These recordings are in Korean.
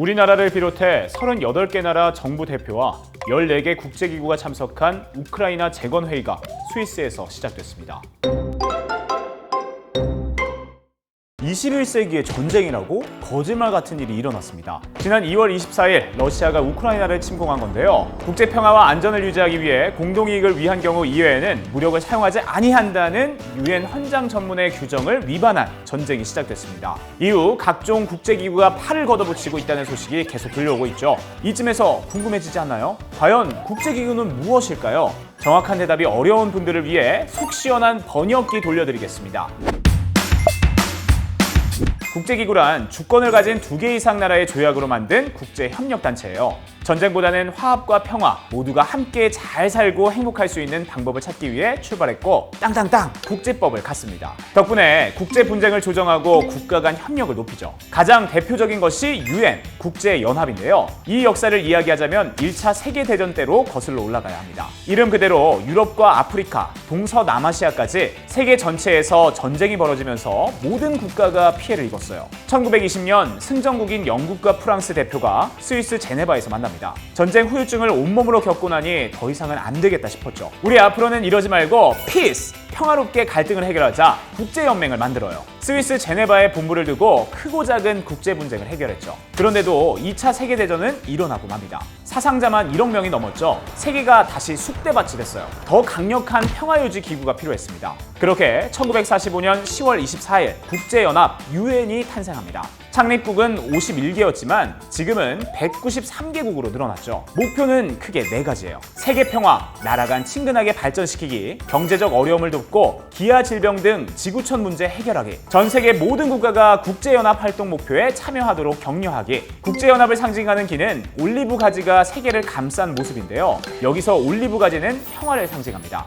우리나라를 비롯해 38개 나라 정부 대표와 14개 국제기구가 참석한 우크라이나 재건 회의가 스위스에서 시작됐습니다. 21세기의 전쟁이라고 거짓말 같은 일이 일어났습니다. 지난 2월 24일 러시아가 우크라이나를 침공한 건데요. 국제 평화와 안전을 유지하기 위해 공동 이익을 위한 경우 이외에는 무력을 사용하지 아니한다는 유엔 헌장 전문의 규정을 위반한 전쟁이 시작됐습니다. 이후 각종 국제 기구가 팔을 걷어붙이고 있다는 소식이 계속 들려오고 있죠. 이쯤에서 궁금해지지 않나요? 과연 국제 기구는 무엇일까요? 정확한 대답이 어려운 분들을 위해 속 시원한 번역기 돌려드리겠습니다. 국제기구란 주권을 가진 두 개 이상 나라의 조약으로 만든 국제협력단체예요. 전쟁보다는 화합과 평화 모두가 함께 잘 살고 행복할 수 있는 방법을 찾기 위해 출발했고 땅땅땅 국제법을 갖습니다. 덕분에 국제 분쟁을 조정하고 국가 간 협력을 높이죠. 가장 대표적인 것이 유엔 국제연합인데요. 이 역사를 이야기하자면 1차 세계대전 때로 거슬러 올라가야 합니다. 이름 그대로 유럽과 아프리카, 동서남아시아까지 세계 전체에서 전쟁이 벌어지면서 모든 국가가 피해를 입었 어요. 1920년 승전국인 영국과 프랑스 대표가 스위스 제네바에서 만납니다. 전쟁 후유증을 온몸으로 겪고 나니 더 이상은 안 되겠다 싶었죠. 우리 앞으로는 이러지 말고 피스! 평화롭게 갈등을 해결하자 국제연맹을 만들어요. 스위스 제네바에 본부를 두고 크고 작은 국제 분쟁을 해결했죠. 그런데도 2차 세계대전은 일어나고 맙니다. 사상자만 1억 명이 넘었죠. 세계가 다시 쑥대밭이 됐어요. 더 강력한 평화유지 기구가 필요했습니다. 그렇게 1945년 10월 24일 국제연합 유엔이 탄생합니다. 창립국은 51개였지만 지금은 193개국으로 늘어났죠. 목표는 크게 네 가지예요. 세계 평화, 나라 간 친근하게 발전시키기, 경제적 어려움을 돕고 기아 질병 등 지구촌 문제 해결하기, 전 세계 모든 국가가 국제연합 활동 목표에 참여하도록 격려하기. 국제연합을 상징하는 기는 올리브 가지가 세계를 감싼 모습인데요. 여기서 올리브 가지는 평화를 상징합니다.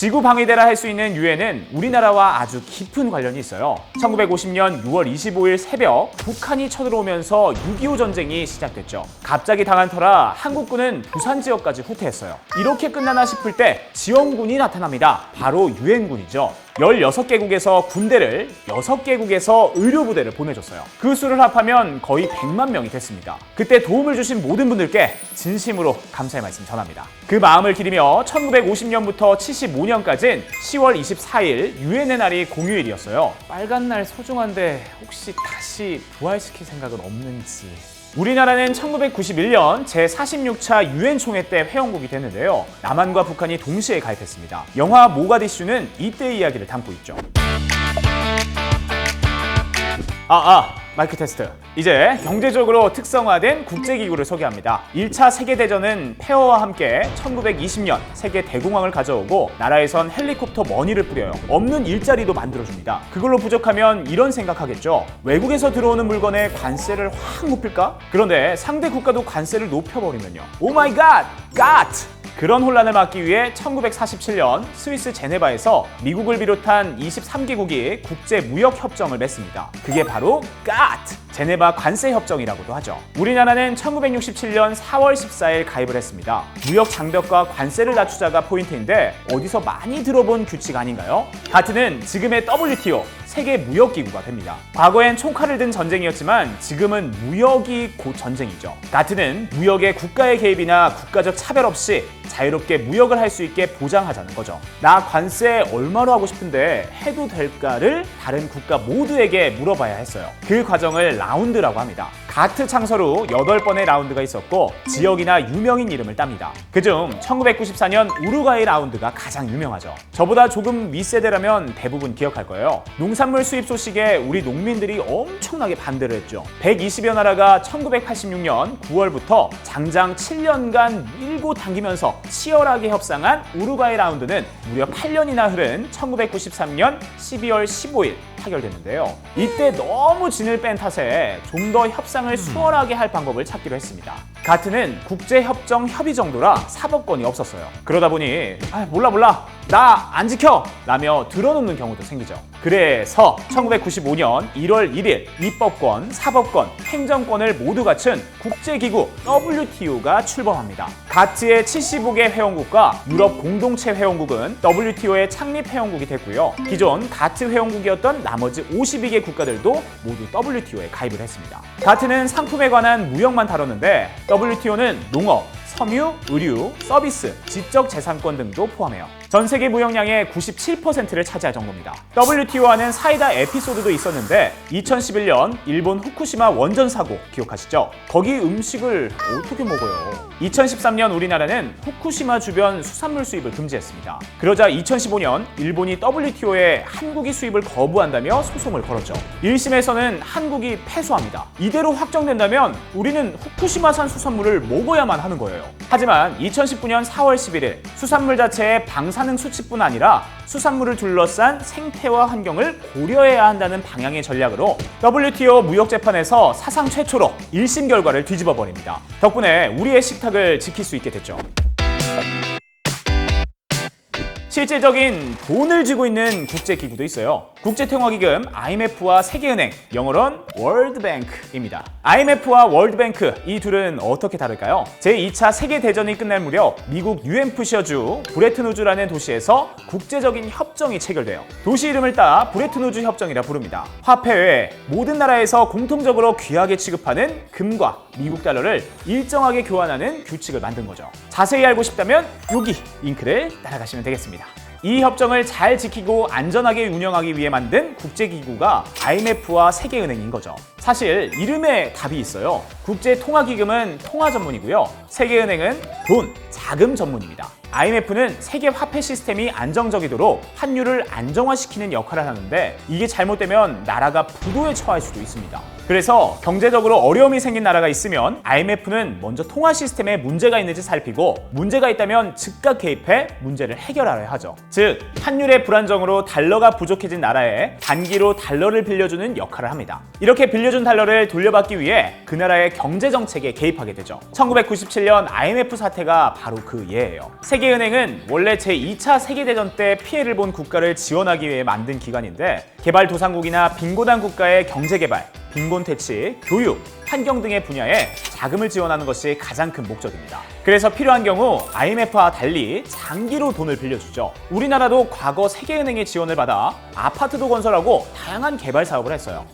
지구 방위대라 할 수 있는 유엔은 우리나라와 아주 깊은 관련이 있어요. 1950년 6월 25일 새벽 북한이 쳐들어오면서 6.25 전쟁이 시작됐죠. 갑자기 당한 터라 한국군은 부산 지역까지 후퇴했어요. 이렇게 끝나나 싶을 때 지원군이 나타납니다. 바로 유엔군이죠. 16개국에서 군대를 6개국에서 의료부대를 보내줬어요. 그 수를 합하면 거의 100만 명이 됐습니다. 그때 도움을 주신 모든 분들께 진심으로 감사의 말씀 전합니다. 그 마음을 기리며 1950년부터 75년까지는 10월 24일 유엔의 날이 공휴일이었어요. 빨간 날 소중한데 혹시 다시 부활시킬 생각은 없는지. 우리나라는 1991년 제46차 유엔 총회 때 회원국이 됐는데요. 남한과 북한이 동시에 가입했습니다. 영화 모가디슈는 이때 이야기를 담고 있죠. 아, 아, 마이크 테스트. 이제 경제적으로 특성화된 국제기구를 소개합니다. 1차 세계대전은 폐허와 함께 1920년 세계 대공황을 가져오고 나라에선 헬리콥터 머니를 뿌려요. 없는 일자리도 만들어줍니다. 그걸로 부족하면 이런 생각하겠죠. 외국에서 들어오는 물건에 관세를 확 높일까? 그런데 상대 국가도 관세를 높여버리면요. 오 마이 갓! 갓! 그런 혼란을 막기 위해 1947년 스위스 제네바에서 미국을 비롯한 23개국이 국제 무역 협정을 맺습니다. 그게 바로 GATT 제네바 관세 협정이라고도 하죠. 우리나라는 1967년 4월 14일 가입을 했습니다. 무역 장벽과 관세를 낮추자가 포인트인데 어디서 많이 들어본 규칙 아닌가요? 가트는 지금의 WTO 세계 무역기구가 됩니다. 과거엔 총칼을 든 전쟁이었지만 지금은 무역이 곧 전쟁이죠. 가트는 무역의 국가의 개입이나 국가적 차별 없이 자유롭게 무역을 할 수 있게 보장하자는 거죠. 나 관세 얼마로 하고 싶은데 해도 될까를 다른 국가 모두에게 물어봐야 했어요. 그 과정을 라운드라고 합니다. 가트 창설 후 8번의 라운드가 있었고 지역이나 유명인 이름을 땁니다. 그중 1994년 우루과이 라운드가 가장 유명하죠. 저보다 조금 윗세대라면 대부분 기억할 거예요. 농산물 수입 소식에 우리 농민들이 엄청나게 반대를 했죠. 120여 나라가 1986년 9월부터 장장 7년간 밀고 당기면서 치열하게 협상한 우루과이 라운드는 무려 8년이나 흐른 1993년 12월 15일 타결됐는데요. 이때 너무 진을 뺀 탓에 좀 더 협상 을 수월하게 할 방법을 찾기로 했습니다. 가트는 국제협정 협의 정도라 사법권이 없었어요. 그러다 보니 아, 몰라 몰라 나 안 지켜! 라며 들어놓는 경우도 생기죠. 그래서 1995년 1월 1일 입법권, 사법권, 행정권을 모두 갖춘 국제기구 WTO가 출범합니다. 가트의 75개 회원국과 유럽 공동체 회원국은 WTO의 창립 회원국이 됐고요. 기존 가트 회원국이었던 나머지 52개 국가들도 모두 WTO에 가입을 했습니다. 가트는 상품에 관한 무역만 다뤘는데 WTO는 농업, 섬유, 의류, 서비스, 지적 재산권 등도 포함해요. 전 세계 무역량의 97%를 차지할 정도입니다. WTO와는 사이다 에피소드도 있었는데 2011년 일본 후쿠시마 원전 사고 기억하시죠? 거기 음식을 어떻게 먹어요? 2013년 우리나라는 후쿠시마 주변 수산물 수입을 금지했습니다. 그러자 2015년 일본이 WTO에 한국이 수입을 거부한다며 소송을 걸었죠. 1심에서는 한국이 패소합니다. 이대로 확정된다면 우리는 후쿠시마산 수산물을 먹어야만 하는 거예요. 하지만 2019년 4월 11일 수산물 자체의 방사 능 수치뿐 아니라 수산물을 둘러싼 생태와 환경을 고려해야 한다는 방향의 전략으로 WTO 무역재판에서 사상 최초로 1심 결과를 뒤집어 버립니다. 덕분에 우리의 식탁을 지킬 수 있게 됐죠. 실질적인 돈을 쥐고 있는 국제기구도 있어요. 국제통화기금 IMF와 세계은행, 영어로는 월드뱅크입니다. IMF와 월드뱅크 이 둘은 어떻게 다를까요? 제2차 세계대전이 끝날 무렵 미국 뉴햄프셔주 브레튼우즈라는 도시에서 국제적인 협정이 체결돼요. 도시 이름을 따 브레튼우즈 협정이라 부릅니다. 화폐 외에 모든 나라에서 공통적으로 귀하게 취급하는 금과 미국 달러를 일정하게 교환하는 규칙을 만든 거죠. 자세히 알고 싶다면 여기 링크를 따라가시면 되겠습니다. 이 협정을 잘 지키고 안전하게 운영하기 위해 만든 국제기구가 IMF와 세계은행인 거죠. 사실 이름에 답이 있어요. 국제통화기금은 통화 전문이고요. 세계은행은 돈, 자금 전문입니다. IMF는 세계 화폐 시스템이 안정적이도록 환율을 안정화시키는 역할을 하는데 이게 잘못되면 나라가 부도에 처할 수도 있습니다. 그래서 경제적으로 어려움이 생긴 나라가 있으면 IMF는 먼저 통화 시스템에 문제가 있는지 살피고 문제가 있다면 즉각 개입해 문제를 해결하려 하죠. 즉 환율의 불안정으로 달러가 부족해진 나라에 단기로 달러를 빌려주는 역할을 합니다. 이렇게 빌려준 달러를 돌려받기 위해 그 나라의 경제 정책에 개입하게 되죠. 1997년 IMF 사태가 바로 그 예예요. 은행은 원래 제2차 세계대전 때 피해를 본 국가를 지원하기 위해 만든 기관인데 개발도상국이나 빈곤한 국가의 경제개발, 빈곤 퇴치, 교육, 환경 등의 분야에 자금을 지원하는 것이 가장 큰 목적입니다. 그래서 필요한 경우 IMF와 달리 장기로 돈을 빌려주죠. 우리나라도 과거 세계은행의 지원을 받아 아파트도 건설하고 다양한 개발 사업을 했어요.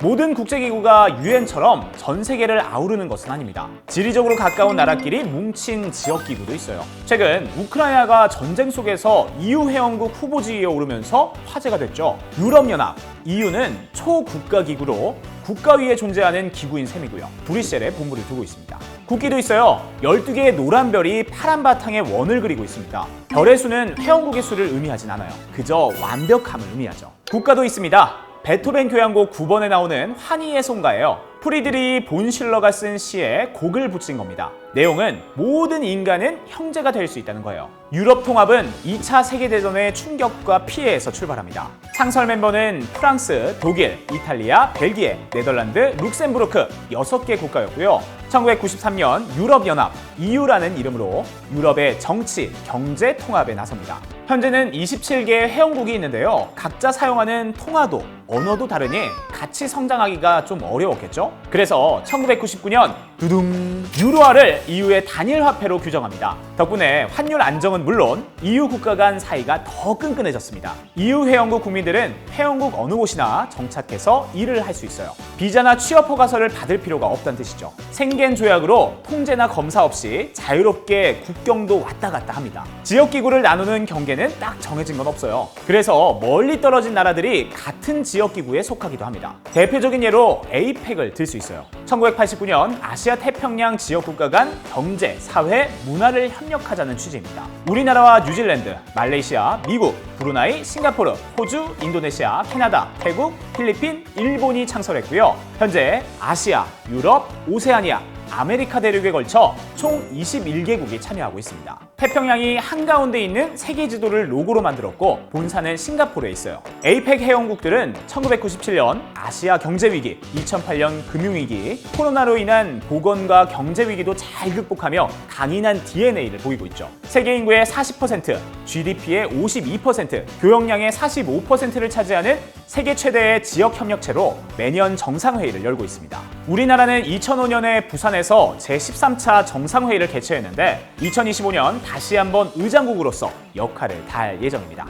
모든 국제기구가 유엔처럼 전 세계를 아우르는 것은 아닙니다. 지리적으로 가까운 나라끼리 뭉친 지역기구도 있어요. 최근 우크라이나가 전쟁 속에서 EU 회원국 후보지에 오르면서 화제가 됐죠. 유럽연합, EU는 초국가기구로 국가 위에 존재하는 기구인 셈이고요. 브뤼셀에 본부를 두고 있습니다. 국기도 있어요. 12개의 노란 별이 파란 바탕에 원을 그리고 있습니다. 별의 수는 회원국의 수를 의미하진 않아요. 그저 완벽함을 의미하죠. 국가도 있습니다. 베토벤 교향곡 9번에 나오는 환희의 송가예요. 프리드리 본실러가 쓴 시에 곡을 붙인 겁니다. 내용은 모든 인간은 형제가 될 수 있다는 거예요. 유럽 통합은 2차 세계대전의 충격과 피해에서 출발합니다. 창설 멤버는 프랑스, 독일, 이탈리아, 벨기에, 네덜란드, 룩셈부르크 6개 국가였고요. 1993년 유럽연합, EU라는 이름으로 유럽의 정치, 경제 통합에 나섭니다. 현재는 27개의 회원국이 있는데요. 각자 사용하는 통화도, 언어도 다르니 같이 성장하기가 좀 어려웠겠죠? 그래서 1999년 두둥 유로화를 EU의 단일 화폐로 규정합니다. 덕분에 환율 안정은 물론 EU 국가 간 사이가 더 끈끈해졌습니다. EU 회원국 국민들은 회원국 어느 곳이나 정착해서 일을 할 수 있어요. 비자나 취업 허가서를 받을 필요가 없다는 뜻이죠. 생겐 조약으로 통제나 검사 없이 자유롭게 국경도 왔다 갔다 합니다. 지역 기구를 나누는 경계는 딱 정해진 건 없어요. 그래서 멀리 떨어진 나라들이 같은 지역 기구에 속하기도 합니다. 대표적인 예로 에이펙을 들 수 있어요. 1989년 아시아 태평양 지역 국가 간 경제, 사회, 문화를 협력하자는 취지입니다. 우리나라와 뉴질랜드, 말레이시아, 미국, 브루나이, 싱가포르, 호주, 인도네시아, 캐나다, 태국, 필리핀, 일본이 창설했고요. 현재 아시아, 유럽, 오세아니아, 아메리카 대륙에 걸쳐 총 21개국이 참여하고 있습니다. 태평양이 한가운데 있는 세계 지도를 로고로 만들었고 본사는 싱가포르에 있어요. 에이펙 회원국들은 1997년 아시아 경제 위기, 2008년 금융 위기, 코로나로 인한 보건과 경제 위기도 잘 극복하며 강인한 DNA를 보이고 있죠. 세계 인구의 40%, GDP의 52%, 교역량의 45%를 차지하는 세계 최대의 지역 협력체로 매년 정상회의를 열고 있습니다. 우리나라는 2005년에 부산에서 제13차 정상회의를 개최했는데 2025년 다시 한번 의장국으로서 역할을 다할 예정입니다.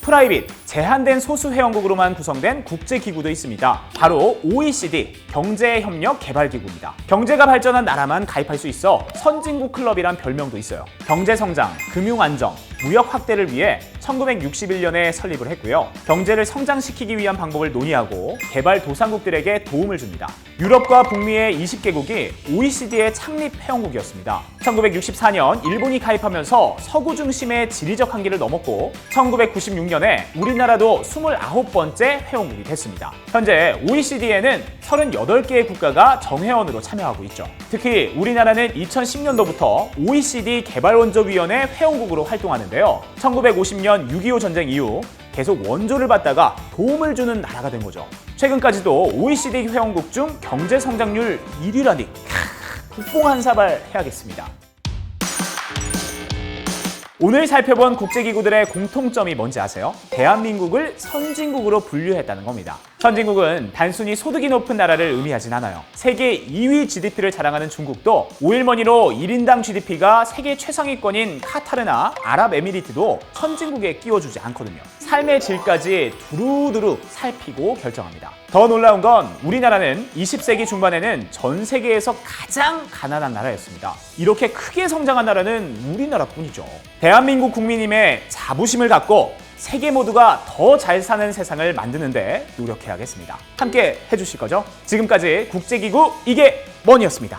프라이빗, 제한된 소수 회원국으로만 구성된 국제기구도 있습니다. 바로 OECD, 경제협력개발기구입니다. 경제가 발전한 나라만 가입할 수 있어 선진국 클럽이란 별명도 있어요. 경제성장, 금융안정, 무역 확대를 위해 1961년에 설립을 했고요. 경제를 성장시키기 위한 방법을 논의하고 개발 도상국들에게 도움을 줍니다. 유럽과 북미의 20개국이 OECD의 창립 회원국이었습니다. 1964년 일본이 가입하면서 서구 중심의 지리적 한계를 넘었고 1996년에 우리나라도 29번째 회원국이 됐습니다. 현재 OECD에는 38개의 국가가 정회원으로 참여하고 있죠. 특히 우리나라는 2010년도부터 OECD 개발원조위원회 회원국으로 활동하는 데요. 1950년 6.25 전쟁 이후 계속 원조를 받다가 도움을 주는 나라가 된 거죠. 최근까지도 OECD 회원국 중 경제 성장률 1위라니 국뽕 한 사발 해야겠습니다. 오늘 살펴본 국제기구들의 공통점이 뭔지 아세요? 대한민국을 선진국으로 분류했다는 겁니다. 선진국은 단순히 소득이 높은 나라를 의미하진 않아요. 세계 2위 GDP를 자랑하는 중국도 오일머니로 1인당 GDP가 세계 최상위권인 카타르나 아랍에미리트도 선진국에 끼워주지 않거든요. 삶의 질까지 두루두루 살피고 결정합니다. 더 놀라운 건 우리나라는 20세기 중반에는 전 세계에서 가장 가난한 나라였습니다. 이렇게 크게 성장한 나라는 우리나라뿐이죠. 대한민국 국민님의 자부심을 갖고 세계 모두가 더 잘 사는 세상을 만드는데 노력해야겠습니다. 함께 해주실 거죠? 지금까지 국제기구 이게 뭐니였습니다.